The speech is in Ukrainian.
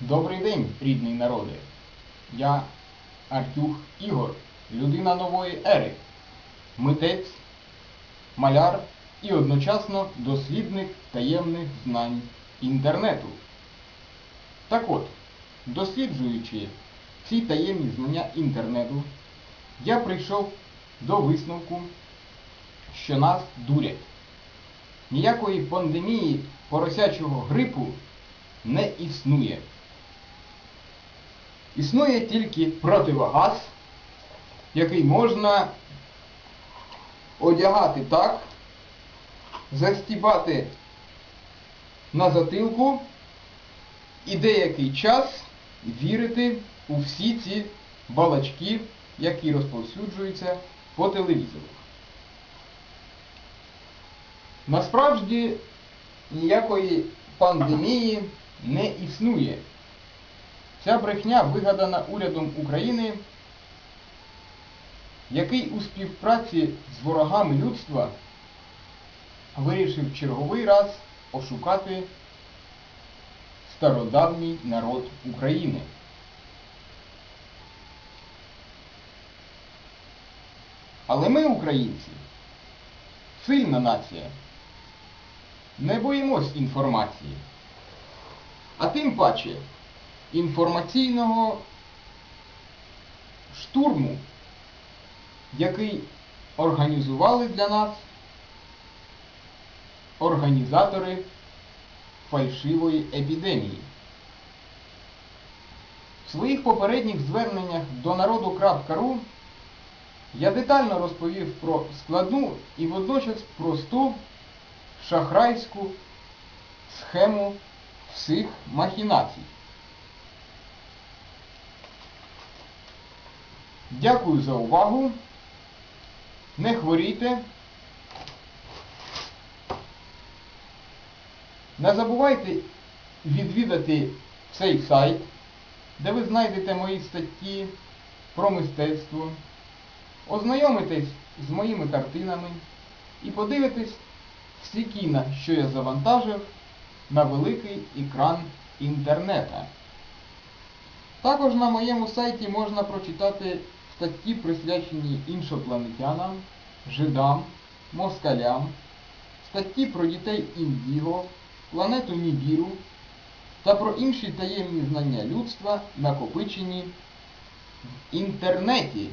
Добрий день, рідний народи. Я Артюх Ігор, людина нової ери, митець, маляр і одночасно дослідник таємних знань інтернету. Так от, досліджуючи ці таємні знання інтернету, я прийшов до висновку, що нас дурять. Ніякої пандемії поросячого грипу не існує. Існує тільки противогаз, який можна одягати так, застібати на затилку і деякий час вірити у всі ці балачки, які розповсюджуються по телевізору. Насправді ніякої пандемії не існує. Ця брехня вигадана урядом України, який у співпраці з ворогами людства вирішив черговий раз ошукати стародавній народ України. Але ми, українці, сильна нація, не боїмось інформації, а тим паче інформаційного штурму, який організували для нас організатори фальшивої епідемії. В своїх попередніх зверненнях до народу.ру я детально розповів про складну і водночас просту шахрайську схему всіх махінацій. Дякую за увагу. Не хворійте. Не забувайте відвідати цей сайт, де ви знайдете мої статті про мистецтво, ознайомитесь з моїми картинами і подивитесь всі кіна, що я завантажив на великий екран інтернета. Також на моєму сайті можна прочитати статті, присвячені іншопланетянам, жидам, москалям, статті про дітей Індіго, планету Нібіру та про інші таємні знання людства, накопичені в інтернеті.